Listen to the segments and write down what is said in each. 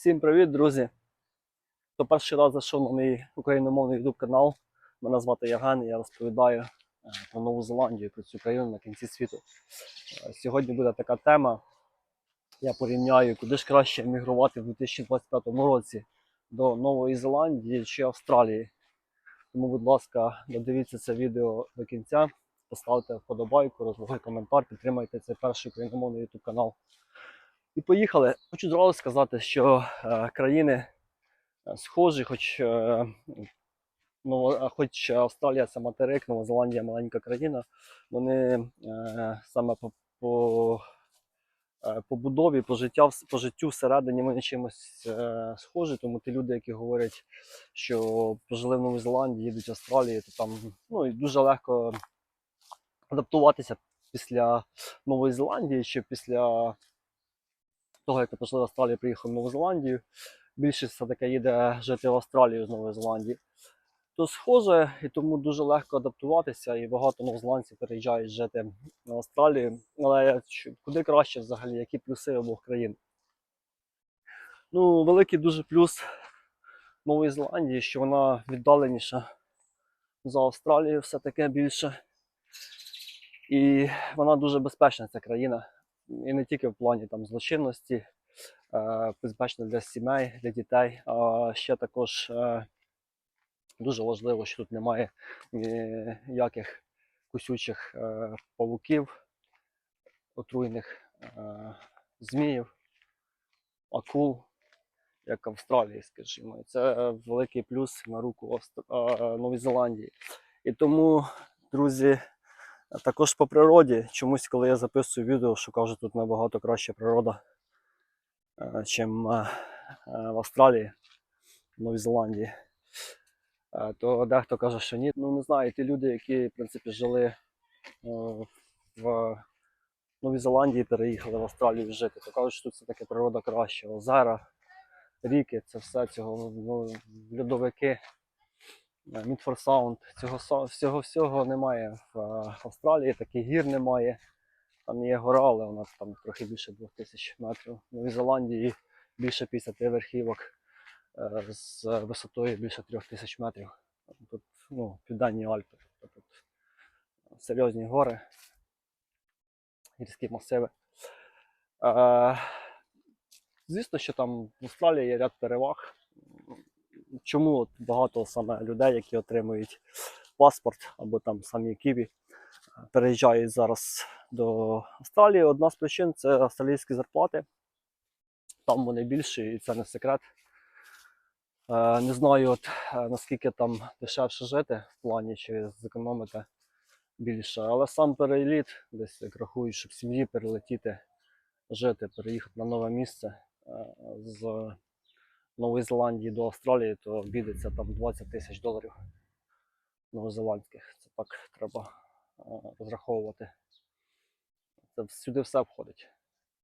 Всім привіт, друзі! Хто перший раз зайшов на мій україномовний YouTube канал. Мене звати Євген, і я розповідаю е, про Нову Зеландію, про цю країну на кінці світу. Е, Сьогодні буде така тема. Я порівняю, куди ж краще емігрувати в 2025 році до Нової Зеландії чи Австралії. Тому, будь ласка, додивіться це відео до кінця, поставте вподобайку, розлогий коментар, підтримайте цей перший україномовний YouTube канал. І поїхали. Хочу одразу сказати, що е, країни е, схожі, хоч, е, ну, хоч Австралія це материк, Нова Зеландія маленька країна, вони е, саме по, по, е, по будові, по, життя, по життю всередині вони чимось е, схожі, тому ті люди, які говорять, що пожили в Новій Зеландії, їдуть в Австралію, то там ну, і дуже легко адаптуватися після Нової Зеландії чи після того, як ми пішли в Австралію, приїхав в Нову Зеландію. Більшість все-таки їде жити в Австралію з Нової Зеландії. То схоже, і тому дуже легко адаптуватися, і багато новозеландців переїжджають жити в Австралію. Але куди краще взагалі, які плюси обох країн? Ну, великий дуже плюс Нової Зеландії, що вона віддаленіша за Австралію, все таке більше. І вона дуже безпечна, ця країна і не тільки в плані там злочинності, е, безпечно для сімей, для дітей, а ще також е, дуже важливо, що тут немає ніяких кусючих е, павуків, отруйних е, зміїв, акул, як Австралії, скажімо. І це великий плюс на руку е, Новій Зеландії. І тому, друзі, також по природі, чомусь, коли я записую відео, що кажу, тут набагато краща природа, е, чим е, е, в Австралії, в Новій Зеландії. То дехто каже, що ні. Ну не знаю, ті люди, які в принципі жили в Новій Зеландії, переїхали в Австралію жити, то кажуть, що тут все-таки природа краща. Озера, ріки, це все цього ну, льодовики. Мідфор Саунд. Цього всього всього немає в е, Австралії, таких гір немає. Там є гора, але вона там трохи більше 2000 метрів. В Новій Зеландії більше 50 верхівок е, з висотою більше 3000 метрів. Тут ну, південні Альпи. Тобто тут серйозні гори, гірські масиви. Е, звісно, що там в Австралії є ряд переваг чому багато саме людей, які отримують паспорт або там самі Ківі, переїжджають зараз до Австралії. Одна з причин це австралійські зарплати. Там вони більші, і це не секрет. Е, Не знаю, от, е, наскільки там дешевше жити в плані, чи зекономити більше. Але сам переліт, десь як рахую, щоб сім'ї перелетіти, жити, переїхати на нове місце е, з Нової Зеландії до Австралії, то обійдеться там 20 тисяч доларів новозеландських. Це так треба е, розраховувати. Це сюди все входить.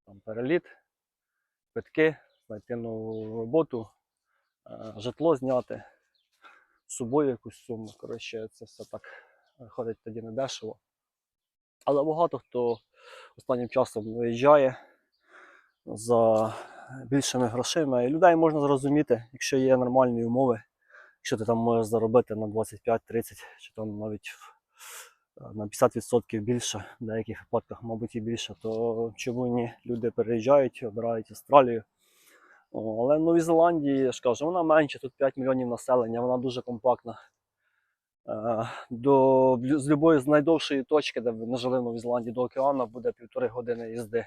Там переліт, квитки, знайти нову роботу, е, житло зняти, з собою якусь суму. Коротше, це все так виходить тоді недешево. Але багато хто останнім часом виїжджає за більшими грошима. І людей можна зрозуміти, якщо є нормальні умови, якщо ти там можеш заробити на 25-30 чи там навіть е, на 50% більше, в деяких випадках, мабуть, і більше, то чому ні? Люди переїжджають, обирають Австралію. Але в Новій Зеландії, я ж кажу, вона менше, тут 5 мільйонів населення, вона дуже компактна. Е, До, з любої з найдовшої точки, де ви не жили в Новій Зеландії, до океану буде півтори години їзди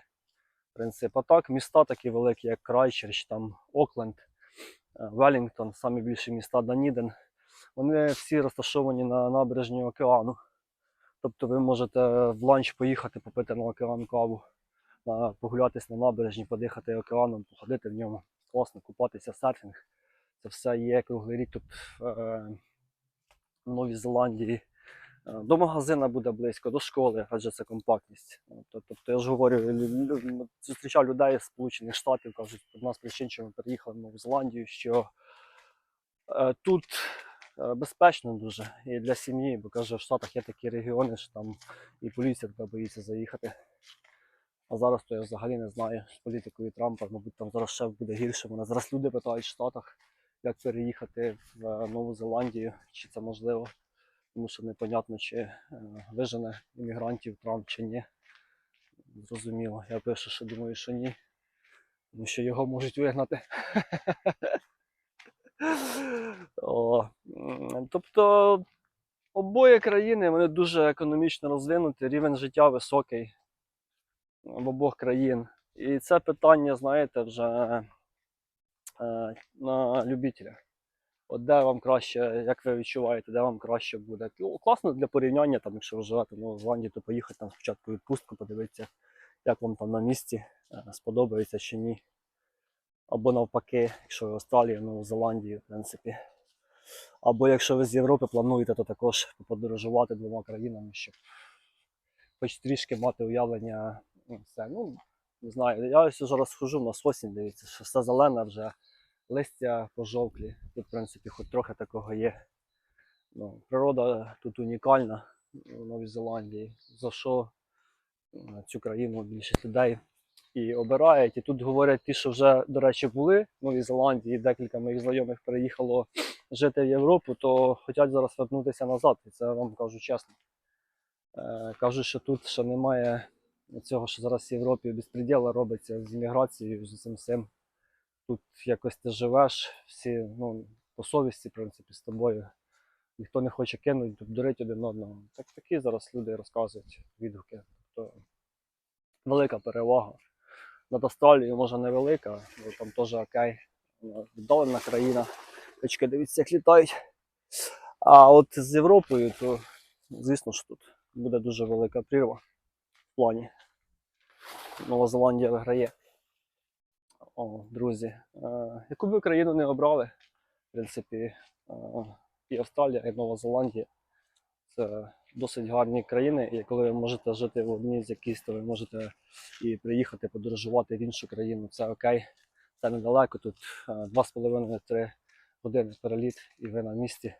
принцип. А так, міста такі великі, як Крайчерч, там Окленд, е, Велінгтон, самі більші міста Даніден, вони всі розташовані на набережні океану. Тобто ви можете в ланч поїхати попити на океан каву, погулятись на набережні, подихати океаном, походити в ньому, класно купатися, серфінг. Це все є круглий рік тут е, в Новій Зеландії. До магазина буде близько, до школи, адже це компактність. Е, Тобто, я ж говорю, лю- зустрічав людей з Сполучених Штатів, кажуть, одна з причин, чому ми переїхали в Нову Зеландію, що е, тут е, безпечно дуже і для сім'ї, бо каже, в Штатах є такі регіони, що там і поліція тебе боїться заїхати. А зараз то я взагалі не знаю з політикою Трампа, мабуть, там зараз ще буде гірше. Мене зараз люди питають в Штатах, як переїхати в Нову Зеландію, чи це можливо. Тому що непонятно, чи е, вижене іммігрантів Трамп чи ні. Зрозуміло. Я пишу, що думаю, що ні. Тому що його можуть вигнати. Тобто обоє країни вони дуже економічно розвинуті, рівень життя високий в обох країн. І це питання, знаєте, вже е, на любителя. От де вам краще, як ви відчуваєте, де вам краще буде. Ну, Класно для порівняння, там, якщо ви живете в Новій Зеландії, то поїхати там спочатку відпустку, подивитися, як вам там на місці, е, сподобається чи ні. Або навпаки, якщо ви в Австралії, в Нову Зеландію, в принципі. Або якщо ви з Європи плануєте, то також подорожувати двома країнами, щоб хоч трішки мати уявлення. Ну, все. Ну, не знаю, я ось зараз хожу, у нас осінь, дивіться, що все зелене вже, листя пожовклі. Тут, в принципі, хоч трохи такого є. Ну, природа тут унікальна в Новій Зеландії. За що цю країну більшість людей і обирають. І тут говорять ті, що вже, до речі, були в Новій Зеландії, декілька моїх знайомих переїхало жити в Європу, то хочуть зараз вернутися назад. І це я вам кажу чесно. Е, кажуть, що тут ще немає цього, що зараз в Європі безпреділа робиться з імміграцією, з цим всім. Тут якось ти живеш, всі ну, по совісті, в принципі, з тобою. Ніхто не хоче кинути, обдурити один одного. Так такі зараз люди розказують відгуки. Тобто велика перевага. Над Австралією може невелика, бо там теж окей. Віддалена країна. Точки дивіться, як літають. А от з Європою, то звісно ж тут буде дуже велика прірва в плані. Нова Зеландія виграє. О, друзі, е, яку б ви країну не обрали, в принципі, е, і Австралія, і Нова Зеландія це досить гарні країни. І коли ви можете жити в одній з якихось, то ви можете і приїхати подорожувати в іншу країну. Це окей, це недалеко. Тут е, 2,5-3 години переліт, і ви на місці.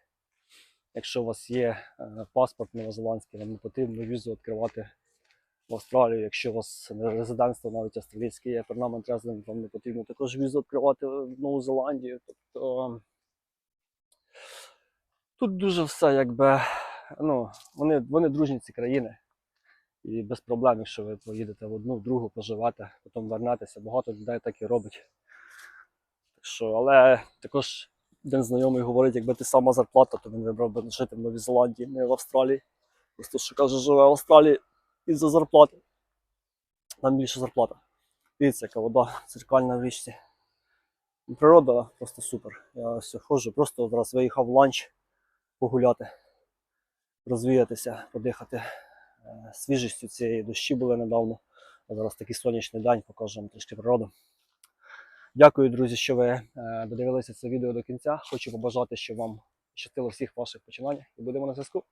Якщо у вас є е, паспорт новозеландський, вам не потрібно візу відкривати в Австралію. Якщо у вас резидентство навіть австралійське є, перманент резидент, вам не потрібно також візу відкривати в Нову Зеландію. Тобто тут дуже все якби. Ну, вони, вони дружні ці країни. І без проблем, якщо ви поїдете в одну, в другу, поживете, потім вернетеся. Багато людей так і робить. Так що, але також один знайомий говорить, якби ти сама зарплата, то він вибрав би жити в Новій Зеландії, не в Австралії. Просто що каже, живе в Австралії із-за зарплати. Там більше зарплата. Дивіться, яка вода циркальна в річці. Природа просто супер. Я все ходжу, просто зараз виїхав в ланч погуляти, розвіятися, подихати е, свіжістю цієї дощі були недавно. А зараз такий сонячний день, покажу вам трішки природу. Дякую, друзі, що ви е, додивилися це відео до кінця. Хочу побажати, щоб вам щастило всіх ваших починаннях і будемо на зв'язку.